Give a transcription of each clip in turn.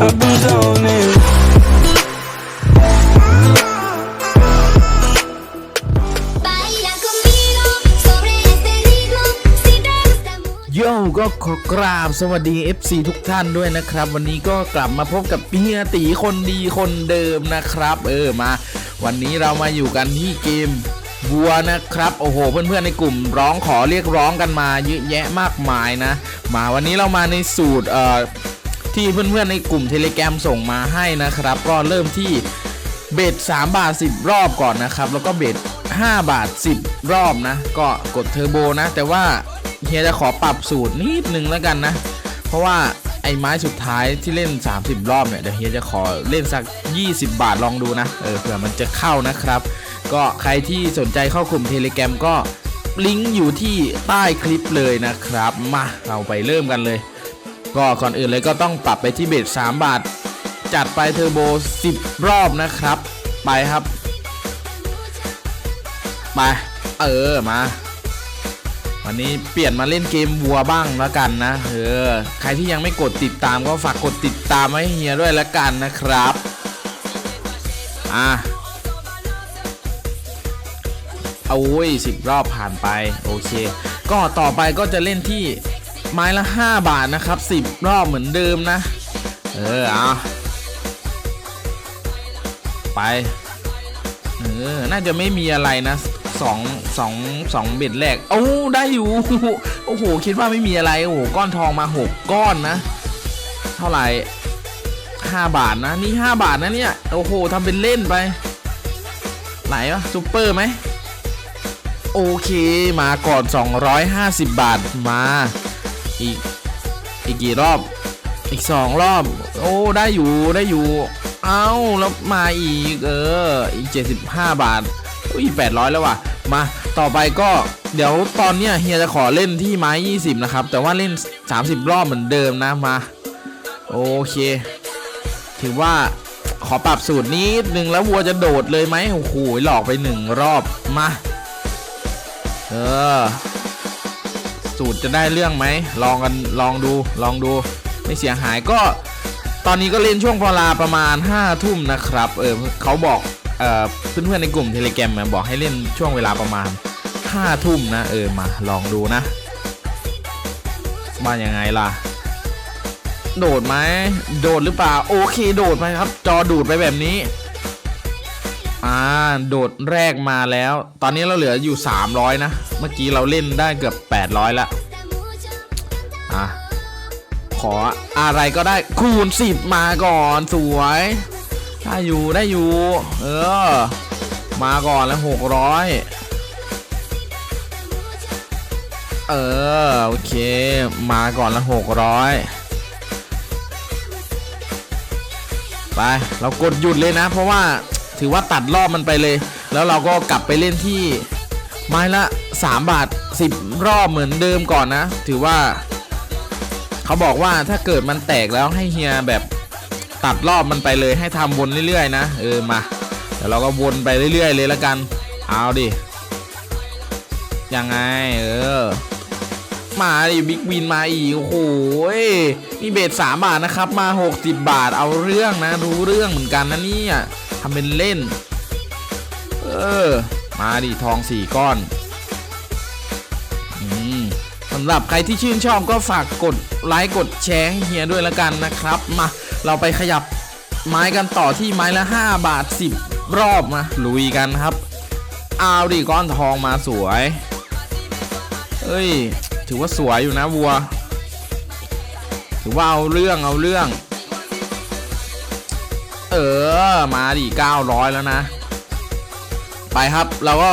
I've been zoning. Baila conmigo sobre este ritmo si te gusta mucho. โยก็ขอกราบสวัสดี FC ทุกท่านด้วยนะครับ วันนี้ก็กลับมาพบกับเฮียตีคนดีคนเดิมนะครับ เออมา วันนี้เรามาอยู่กันที่เกมบัวนะครับ โอ้โห เพื่อนๆในกลุ่มร้องขอเรียกร้องกันมาเยอะแยะมากมายนะ มาวันนี้เรามาในสูตรเอ่อ ที่เพื่อนๆในกลุ่มเทเลแกรมส่งมาให้นะครับ ก็เริ่มที่เบ็ด3บาท 10 รอบก่อนนะครับ แล้วก็เบ็ด5บาท 10 รอบนะ ก็กดเทอร์โบนะ แต่ว่าเฮียจะขอปรับสูตรนิดนึงแล้วกันนะ เพราะว่าไอ้ไม้สุดท้ายที่เล่น 30 รอบเนี่ยเดี๋ยวเฮียจะขอเล่นสัก 20 บาทลองดูนะ เออเผื่อมันจะเข้านะครับ ก็ใครที่สนใจเข้ากลุ่มเทเลแกรมก็ลิงก์อยู่ที่ใต้คลิปเลยนะครับ มาเราไปเริ่มกันเลย ก็ก่อนอื่นเลยก็ต้องปรับไปที่เบ็ด3บาท จัดไปเทอร์โบ 10 รอบนะครับ ไปครับ ไป เออมา วันนี้เปลี่ยนมาเล่นเกมวัวบ้างแล้วกันนะ เออ ใครที่ยังไม่กดติดตามก็ฝากกดติดตามให้เฮียด้วยแล้วกันนะครับ อะโอ้ยสิบรอบผ่านไป โอเค ก็ต่อไปก็จะเล่นที่ ไม้ละ 5 บาทนะครับ 10 รอบเหมือนเดิมนะ เออเอาไป เออ น่าจะไม่มีอะไรนะสองสองสองเบ็ดแรกโอ้ได้อยู่ โอ้โห คิดว่าไม่มีอะไร โอ้โห ก้อนทองมา 6 ก้อนนะ เท่าไหร่ 5 บาทนะ นี่ 5 บาทนะเนี่ย โอ้โหทำเป็นเล่นไป ไหนวะซูเปอร์ไหมโอเค มาก่อน 250 บาทมา อีก อีกกี่รอบ อีกสองรอบ โอ้ ได้อยู่ ได้อยู่ เอ้าแล้วมาอีก เออ อีก 75 บาท อุ้ย800 แล้วว่ะ มา ต่อไปก็ เดี๋ยวตอนเนี้ยเฮียจะขอเล่นที่ไม้ 20 นะครับ แต่ว่าเล่น 30 รอบเหมือนเดิมนะ มา โอเค ถือว่าขอปรับสูตรนิดนึงแล้ววัวจะโดดเลยไหมโอ้โหหลอกไปหนึ่งรอบ มา เออ สูตรจะได้เรื่องไหมลองกันลองดูลองดูไม่เสียหายก็ ตอนนี้ก็เล่นช่วงเวลาประมาณ5้าทุ่มนะครับเออเขาบอกเออเพื่อนๆในกลุ่มเทเลแกรมบอกให้เล่นช่วงเวลาประมาณ5้าทุ่มนะเออมาลองดูนะว่ายังไงล่ะ โดดไหมโดดหรือเปล่า โอเค โดดไปครับ จอดูดไปแบบนี้ อ่าโดดแรกมาแล้ว ตอนนี้เราเหลืออยู่ 300 นะ เมื่อกี้เราเล่นได้เกือบ 800ล้วอะขออะไรก็ได้คูณ 10 มาก่อนสวย ได้อยู่ได้อยู่ เออ มาก่อนแล้ว 600 เออ โอเค มาก่อนละ600ไป เรากดหยุดเลยนะ เพราะว่า ถือว่าตัดรอบมันไปเลย แล้วเราก็กลับไปเล่นที่ไม้ละ 3 บาท 10 รอบเหมือนเดิมก่อนนะ ถือว่า เขาบอกว่าถ้าเกิดมันแตกแล้วให้เฮียแบบตัดรอบมันไปเลยให้ทำวนเรื่อยๆนะเออมาเดี๋ยวเราก็วนไปเรื่อย ๆ เลยละกัน เอาดิยังไงเออมาดิบิ๊กวินมาอีกโอ้โหนี่เบสสามบาทนะครับมา 60 บาทเอาเรื่องนะรู้เรื่องเหมือนกันนะเนี่ย ทำเป็นเล่น เออ มาดิทองสี่ก้อนอืมสำหรับใครที่ชื่นชอบก็ฝากกดไลค์กดแชร์ให้เฮียด้วยละกันนะครับ มา เราไปขยับไม้กันต่อที่ไม้ละ 5 บาท 10 รอบมาลุยกันครับ เอาดิก้อนทองมาสวย เอ้ย ถือว่าสวยอยู่นะวัว ถือว่าเอาเรื่องเอาเรื่อง เออ มาดิ900 แล้วนะ ไปครับ เราก็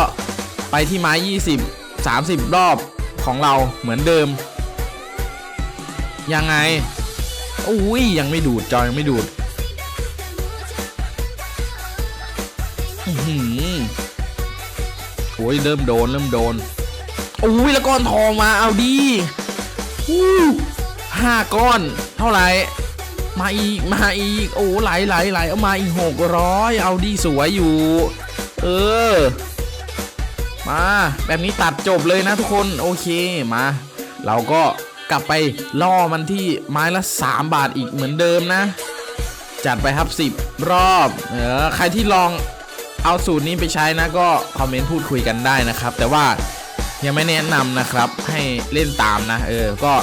ไปที่ไม้ 20 30 รอบของเราเหมือนเดิม ยังไง อุ้ย ยังไม่ดูด จอยังไม่ดูดอื้อหือโอ้ยเริ่มโดน เริ่มโดนอุ้ยแล้วก้อนทองมาเอาดีห้าก้อนเท่าไหร่ มาอีกมาอีกโอ้ไหลไหลไหลเอามาอีกหกร้อยเอาดีสวยอยู่ เออ มาแบบนี้ตัดจบเลยนะทุกคนโอเคมา เราก็กลับไปล่อมันที่ไม้ละ 3 บาทอีกเหมือนเดิมนะ จัดไปครับ 10 รอบเออใครที่ลองเอาสูตรนี้ไปใช้นะก็คอมเมนต์พูดคุยกันได้นะครับ แต่ว่ายังไม่แนะนำนะครับให้เล่นตามนะ เออ ก็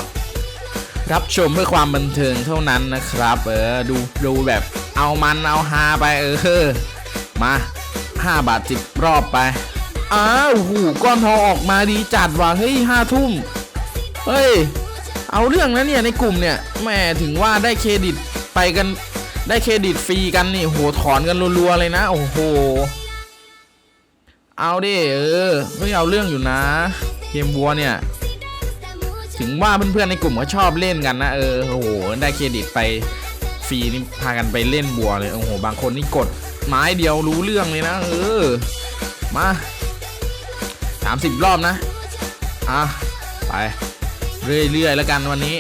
รับชมเพื่อความบันเทิงเท่านั้นนะครับ เออดูดูแบบเอามันเอาฮาไปเออมา 5 บาท10รอบไปอ้าวหูก้อนทองออกมาดีจัดว่ะเฮ้ยห้าทุ่มเฮ้ย เอาเรื่องนะเนี่ยในกลุ่มเนี่ยแหม่ถึงว่าได้เครดิตไปกันได้เครดิตฟรีกันนี่โหถอนกันรัวๆเลยนะ โอ้โห เอาดิเออไม่เอาเรื่องอยู่นะ เกมบัวเนี่ย ถึงว่าเพื่อนๆในกลุ่มก็ชอบเล่นกันนะเออโอ้โหได้เครดิตไปฟรีนี่พากันไปเล่นบัวเลยโอ้โหบางคนนี่กดไม้เดียวรู้เรื่องเลยนะ เออ มาสามสิบรอบนะ อะ ไป เรื่อยๆแล้วกันวันนี้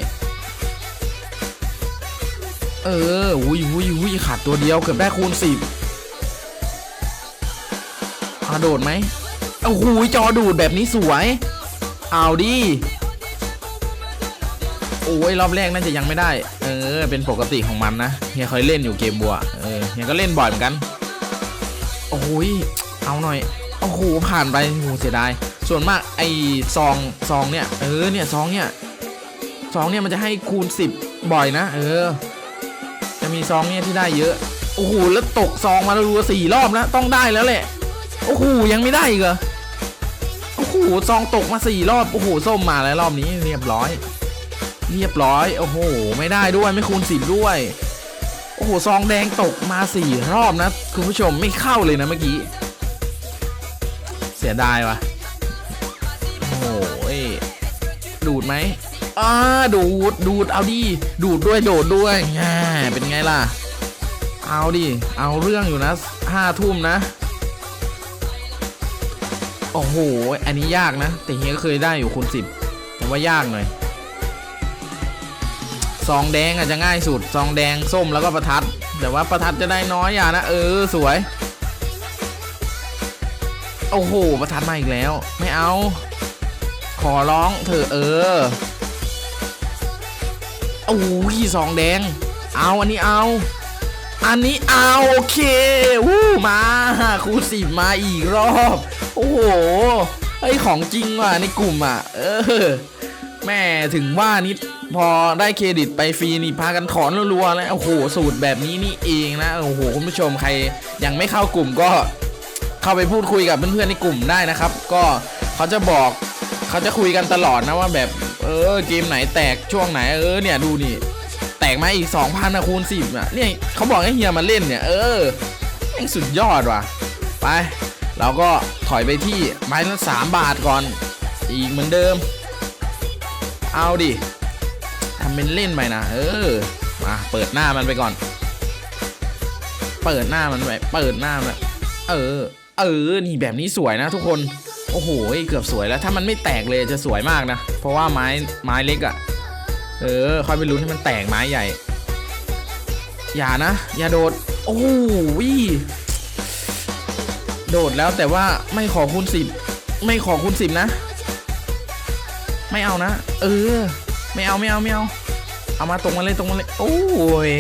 เออวุ้ยวุ้ยวุ้ยขาดตัวเดียวเกือบได้คูณสิบอาโดดไหมโอ้โหจอดูดแบบนี้สวย เอาดิ โอ้ยรอบแรกน่าจะยังไม่ได้ เออ เป็นปกติของมันนะเฮียเคยเล่นอยู่เกมบัวเออเฮียก็เล่นบ่อยเหมือนกัน โอ้ยเอาหน่อยโอ้โหผ่านไปโหเสียดายส่วนมากไอ้ซองซองเนี่ยเออเนี่ยซองเนี่ยซองเนี่ยมันจะให้คูณ 10 บ่อยนะ เออ จะมีซองเนี่ยที่ได้เยอะโอ้โหแล้วตกซองมารัวสี่รอบแล้วต้องได้แล้วแหละโอ้โหยังไม่ได้อีกเหรอโอ้โหซองตกมาสี่รอบโอ้โหส้มมาแล้วรอบนี้เรียบร้อย เรียบร้อย โอ้โห ไม่ได้ด้วยไม่คูณสิบด้วย โอ้โห ซองแดงตกมาสี่รอบนะ คุณผู้ชมไม่เข้าเลยนะเมื่อกี้ เสียดายว่ะโอ้โหยดูดไหมอ่าดูด ดูด เอาดิ ดูดด้วยโดดด้วยแง่เป็นไงล่ะ เอาดิ เอาเรื่องอยู่นะห้าทุ่มนะ โอ้โห อันนี้ยากนะ แต่เฮียก็เคยได้อยู่คูณสิบแต่ว่ายากหน่อย ซองแดงอาจจะง่ายสุด ซองแดงส้มแล้วก็ประทัด แต่ว่าประทัดจะได้น้อยอย่านะ เออ สวย โอ้โห ประทัดมาอีกแล้ว ไม่เอา ขอร้องเถอะเออ โอ้ยซองแดง เอาอันนี้เอา อันนี้เอาโอเควู้มาครูสิบมาอีกรอบ โอ้โหไอของจริงว่ะในกลุ่มอะ เออแม่ถึงว่านี่ พอได้เครดิตไปฟรีนี่พากันถอนรัวๆแล้วโอ้โหสูตรแบบนี้นี่เองนะโอ้โหคุณผู้ชมใครยังไม่เข้ากลุ่มก็เข้าไปพูดคุยกับเพื่อนๆในกลุ่มได้นะครับ ก็เขาจะบอกเขาจะคุยกันตลอดนะว่าแบบเออเกมไหนแตกช่วงไหนเออเนี่ยดูนี่แตกมาอีก 2,000นะคูณ10อะเนี่ยเขาบอกให้เฮียมาเล่นเนี่ยเออแม่งสุดยอดว่ะไปเราก็ถอยไปที่ไม้ละ3บาทก่อน อีกเหมือนเดิม เอาดิ เป็นเล่นไปนะเออมาเปิดหน้ามันไปก่อน เปิดหน้ามันไปเปิดหน้ามันเออ เออนี่แบบนี้สวยนะทุกคนโอ้โหเกือบสวยแล้วถ้ามันไม่แตกเลยจะสวยมากนะ เพราะว่าไม้ไม้เล็กอะ่ะ เออค่อยไปลุ้นให้มันแตกไม้ใหญ่ อย่านะ อย่าโดด โอ้โหโดดแล้วแต่ว่าไม่ขอคูณสิบไม่ขอคูณสิบนะ ไม่เอานะ เออ ไม่เอาไม่เอาไม่เอา เอามาตรงมาเลยตรงมาเลยโอ้ย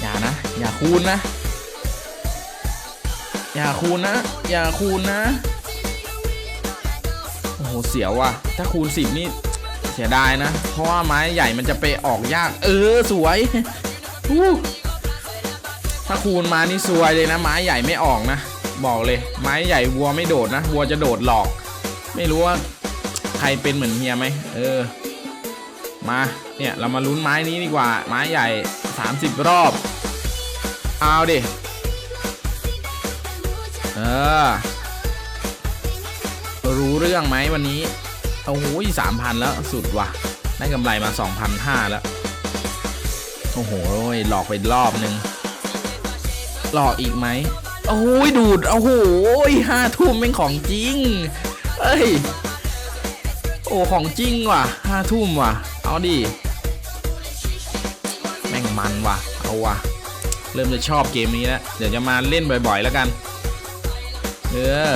อย่านะ อย่าคูณนะ อย่าคูณนะ อย่าคูณนะโอ้โหเสียวว่ะ ถ้าคูณสิบนี่เสียดายนะ เพราะว่าไม้ใหญ่มันจะไปออกยาก เออสวยถ้าคูณมานี่สวยเลยนะ ไม้ใหญ่ไม่ออกนะ บอกเลย ไม้ใหญ่วัวไม่โดดนะ วัวจะโดดหลอก ไม่รู้ว่าใครเป็นเหมือนเฮียไหมเออ มาเนี่ยเรามาลุ้นไม้นี้ดีกว่า ไม้ใหญ่ 30 รอบ เอาดิ เออ รู้เรื่องไหมวันนี้ โอ้โหสามพันแล้วสุดว่ะ ได้กำไรมาสองพันห้าแล้ว โอ้โหหลอกไปรอบนึง หลอกอีกไหมโอ้ยดูด โอ้โหห้าทุ่มเป็นของจริง เอ้ย โอ้ ของจริงว่ะห้าทุ่มว่ะ เอาดิ แม่งมันว่ะ เอาว่ะ เริ่มจะชอบเกมนี้แล้ว เดี๋ยวจะมาเล่นบ่อย ๆ แล้วกัน เออ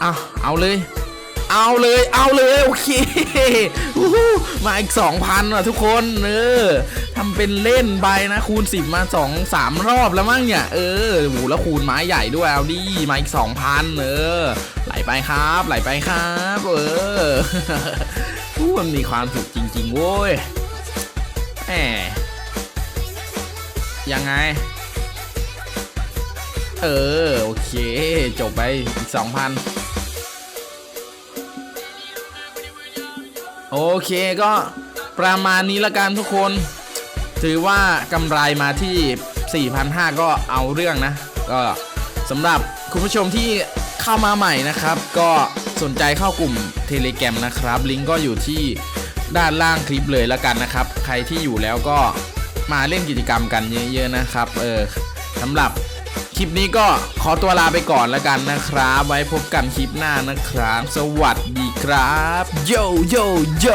เอาเอาเลย เอาเลย เอาเลย โอเค มาอีกสองพันว่ะทุกคน เออทำเป็นเล่นไปนะ คูณ10มา2 3รอบแล้วมั้งเนี่ย เออโหแล้วคูณไม้ใหญ่ด้วย เอาดิ มาอีก2,000เออ ไหลไปครับ ไหลไปครับ เออ มันมีความสุขจริง ๆ โว้ยแหมยังไง เออ โอเค จบไปอีก2,000โอเคก็ประมาณนี้ละกันทุกคน ถือว่ากำไรมาที่ 4,500 ก็เอาเรื่องนะ ก็สำหรับคุณผู้ชมที่เข้ามาใหม่นะครับ ก็ สนใจเข้ากลุ่ม Telegram นะครับ ลิงก์ก็อยู่ที่ด้านล่างคลิปเลยละกันนะครับ ใครที่อยู่แล้วก็มาเล่นกิจกรรมกันเยอะๆนะครับเออสำหรับคลิปนี้ก็ขอตัวลาไปก่อนแล้วกันนะครับ ไว้พบกันคลิปหน้านะครับ สวัสดีครับโยโยโย